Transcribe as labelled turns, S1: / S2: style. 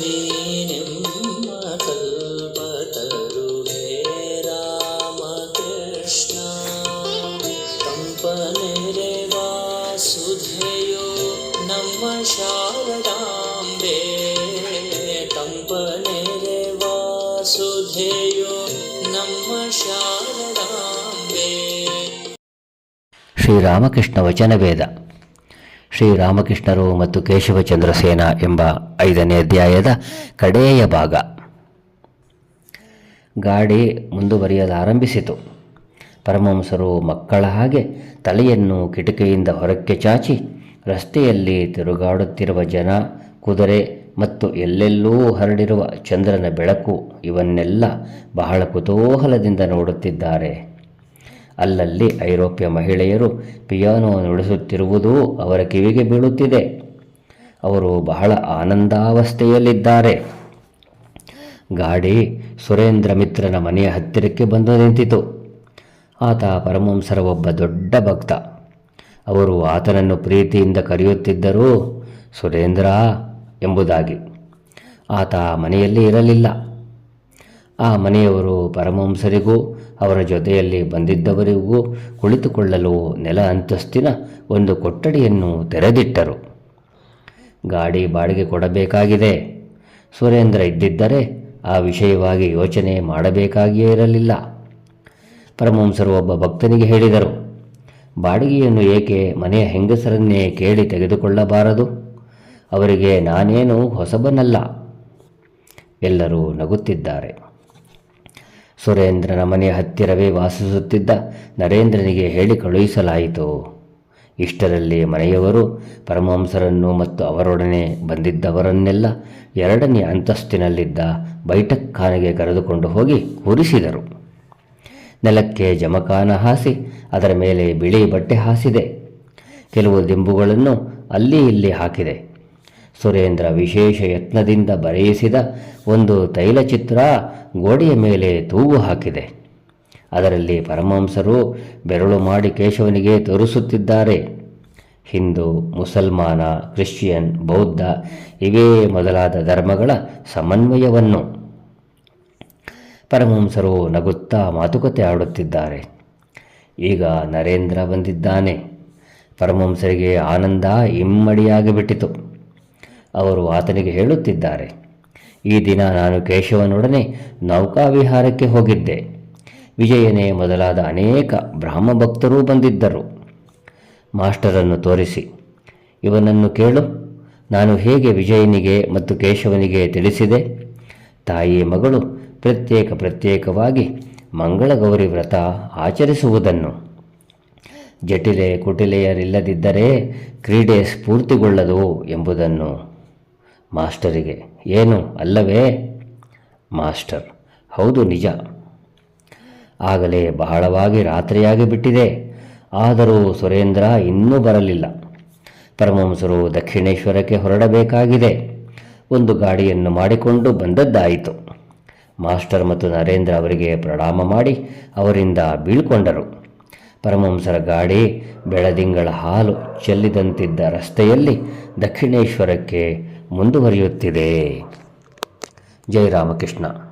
S1: ನೀನೆಮ್ಮ ಕಲ್ಪತರುವೆ ರಾಮಕೃಷ್ಣ. ಕಂಪನೆರೆ ವಾಸುಧೆಯೋ ನಮ್ಮ ಶಾರದಾಂಬೆ. ಕಂಪನೆರೆ ವಾಸುಧೆಯೋ ನಮ್ಮ ಶಾರದಾಂಬೆ.
S2: ಶ್ರೀರಾಮಕೃಷ್ಣ ವಚನವೇದ. ಶ್ರೀರಾಮಕೃಷ್ಣರು ಮತ್ತು ಕೇಶವಚಂದ್ರ ಕೇಶವಚಂದ್ರಸೇನ ಎಂಬ ಐದನೇ ಅಧ್ಯಾಯದ ಕಡೆಯ ಭಾಗ. ಗಾಡಿ ಮುಂದುವರಿಯಲಾರಂಭಿಸಿತು ಪರಮಹಂಸರು ಮಕ್ಕಳ ಹಾಗೆ ತಲೆಯನ್ನು ಕಿಟಕಿಯಿಂದ ಹೊರಕ್ಕೆ ಚಾಚಿ ರಸ್ತೆಯಲ್ಲಿ ತಿರುಗಾಡುತ್ತಿರುವ ಜನ, ಕುದುರೆ ಮತ್ತು ಎಲ್ಲೆಲ್ಲೂ ಹರಡಿರುವ ಚಂದ್ರನ ಬೆಳಕು ಇವನ್ನೆಲ್ಲ ಬಹಳ ಕುತೂಹಲದಿಂದ ನೋಡುತ್ತಿದ್ದಾರೆ. ಅಲ್ಲಲ್ಲಿ ಐರೋಪ್ಯ ಮಹಿಳೆಯರು ಪಿಯಾನೋ ನುಡಿಸುತ್ತಿರುವುದೂ ಅವರ ಕಿವಿಗೆ ಬೀಳುತ್ತಿದೆ. ಅವರು ಬಹಳ ಆನಂದಾವಸ್ಥೆಯಲ್ಲಿದ್ದಾರೆ. ಗಾಡಿ ಸುರೇಂದ್ರ ಮಿತ್ರನ ಮನೆಯ ಹತ್ತಿರಕ್ಕೆ ಬಂದು ನಿಂತಿತು. ಆತ ಪರಮಂಸರ ಒಬ್ಬ ದೊಡ್ಡ ಭಕ್ತ. ಅವರು ಆತನನ್ನು ಪ್ರೀತಿಯಿಂದ ಕರೆಯುತ್ತಿದ್ದರೂ, ಸುರೇಂದ್ರ ಎಂಬುದಾಗಿ. ಆತ ಮನೆಯಲ್ಲಿ ಇರಲಿಲ್ಲ. ಆ ಮನೆಯವರು ಪರಮಹಂಸರಿಗೂ ಅವರ ಜೊತೆಯಲ್ಲಿ ಬಂದಿದ್ದವರಿಗೂ ಕುಳಿತುಕೊಳ್ಳಲು ನೆಲ ಅಂತಸ್ತಿನ ಒಂದು ಕೊಠಡಿಯನ್ನು ತೆರೆದಿಟ್ಟರು. ಗಾಡಿ ಬಾಡಿಗೆ ಕೊಡಬೇಕಾಗಿದೆ. ಸುರೇಂದ್ರ ಇದ್ದಿದ್ದರೆ ಆ ವಿಷಯವಾಗಿ ಯೋಚನೆ ಮಾಡಬೇಕಾಗಿಯೇ ಇರಲಿಲ್ಲ. ಪರಮಹಂಸರು ಒಬ್ಬ ಭಕ್ತನಿಗೆ ಹೇಳಿದರು, ಬಾಡಿಗೆಯನ್ನು ಏಕೆ ಮನೆಯ ಹೆಂಗಸರನ್ನೇ ಕೇಳಿ ತೆಗೆದುಕೊಳ್ಳಬಾರದು? ಅವರಿಗೆ ನಾನೇನು ಹೊಸಬನಲ್ಲ. ಎಲ್ಲರೂ ನಗುತ್ತಿದ್ದಾರೆ. ಸುರೇಂದ್ರನ ಮನೆಯ ಹತ್ತಿರವೇ ವಾಸಿಸುತ್ತಿದ್ದ ನರೇಂದ್ರನಿಗೆ ಹೇಳಿ ಕಳುಹಿಸಲಾಯಿತು. ಇಷ್ಟರಲ್ಲಿ ಮನೆಯವರು ಪರಮಹಂಸರನ್ನು ಮತ್ತು ಅವರೊಡನೆ ಬಂದಿದ್ದವರನ್ನೆಲ್ಲ ಎರಡನೇ ಅಂತಸ್ತಿನಲ್ಲಿದ್ದ ಬೈಠಕ್ ಖಾನೆಗೆ ಕರೆದುಕೊಂಡು ಹೋಗಿ ಕೂರಿಸಿದರು. ನೆಲಕ್ಕೆ ಜಮಖಾನ ಹಾಸಿ ಅದರ ಮೇಲೆ ಬಿಳಿ ಬಟ್ಟೆ ಹಾಸಿದೆ. ಕೆಲವು ದಿಂಬುಗಳನ್ನು ಅಲ್ಲಿ ಇಲ್ಲಿ ಹಾಕಿದೆ. ಸುರೇಂದ್ರ ವಿಶೇಷ ಯತ್ನದಿಂದ ಬರೆಯಿಸಿದ ಒಂದು ತೈಲಚಿತ್ರ ಗೋಡೆಯ ಮೇಲೆ ತೂಗು ಹಾಕಿದೆ. ಅದರಲ್ಲಿ ಪರಮಹಂಸರು ಬೆರಳು ಮಾಡಿ ಕೇಶವನಿಗೆ ತೋರಿಸುತ್ತಿದ್ದಾರೆ. ಹಿಂದೂ, ಮುಸಲ್ಮಾನ, ಕ್ರಿಶ್ಚಿಯನ್, ಬೌದ್ಧ ಇವೇ ಮೊದಲಾದ ಧರ್ಮಗಳ ಸಮನ್ವಯವನ್ನು. ಪರಮಹಂಸರು ನಗುತ್ತಾ ಮಾತುಕತೆ ಆಡುತ್ತಿದ್ದಾರೆ. ಈಗ ನರೇಂದ್ರ ಬಂದಿದ್ದಾನೆ. ಪರಮಹಂಸರಿಗೆ ಆನಂದ ಇಮ್ಮಡಿಯಾಗಿಬಿಟ್ಟಿತು. ಅವರು ಆತನಿಗೆ ಹೇಳುತ್ತಿದ್ದಾರೆ, ಈ ದಿನ ನಾನು ಕೇಶವನೊಡನೆ ನೌಕಾವಿಹಾರಕ್ಕೆ ಹೋಗಿದ್ದೆ. ವಿಜಯನೇ ಮೊದಲಾದ ಅನೇಕ ಬ್ರಾಹ್ಮ ಭಕ್ತರೂ ಬಂದಿದ್ದರು. ಮಾಸ್ಟರನ್ನು ತೋರಿಸಿ, ಇವನನ್ನು ಕೇಳು, ನಾನು ಹೇಗೆ ವಿಜಯನಿಗೆ ಮತ್ತು ಕೇಶವನಿಗೆ ತಿಳಿಸಿದೆ. ತಾಯಿ ಮಗಳು ಪ್ರತ್ಯೇಕ ಪ್ರತ್ಯೇಕವಾಗಿ ಮಂಗಳಗೌರಿ ವ್ರತ ಆಚರಿಸುವುದನ್ನು. ಜಟಿಲೆ ಕುಟಿಲೆಯರಿಲ್ಲದಿದ್ದರೆ ಕ್ರೀಡೆ ಸ್ಫೂರ್ತಿಗೊಳ್ಳದು ಎಂಬುದನ್ನು ಮಾಸ್ಟರಿಗೆ. ಏನು? ಅಲ್ಲವೇ? ಮಾಸ್ಟರ್. ಹೌದು, ನಿಜ. ಆಗಲೇ ಬಹಳವಾಗಿ ರಾತ್ರಿಯಾಗಿ ಬಿಟ್ಟಿದೆ. ಆದರೂ ಸುರೇಂದ್ರ ಇನ್ನೂ ಬರಲಿಲ್ಲ. ಪರಮಹಂಸರು ದಕ್ಷಿಣೇಶ್ವರಕ್ಕೆ ಹೊರಡಬೇಕಾಗಿದೆ. ಒಂದು ಗಾಡಿಯನ್ನು ಮಾಡಿಕೊಂಡು ಬಂದದ್ದಾಯಿತು. ಮಾಸ್ಟರ್ ಮತ್ತು ನರೇಂದ್ರ ಅವರಿಗೆ ಪ್ರಣಾಮ ಮಾಡಿ ಅವರಿಂದ ಬೀಳ್ಕೊಂಡರು. ಪರಮಹಂಸರ ಗಾಡಿ ಬೆಳದಿಂಗಳ ಹಾಲು ಚೆಲ್ಲಿದಂತಿದ್ದ ರಸ್ತೆಯಲ್ಲಿ ದಕ್ಷಿಣೇಶ್ವರಕ್ಕೆ ಮುಂದುವರಿಯುತ್ತಿದೆ. ಜೈ ರಾಮಕೃಷ್ಣ.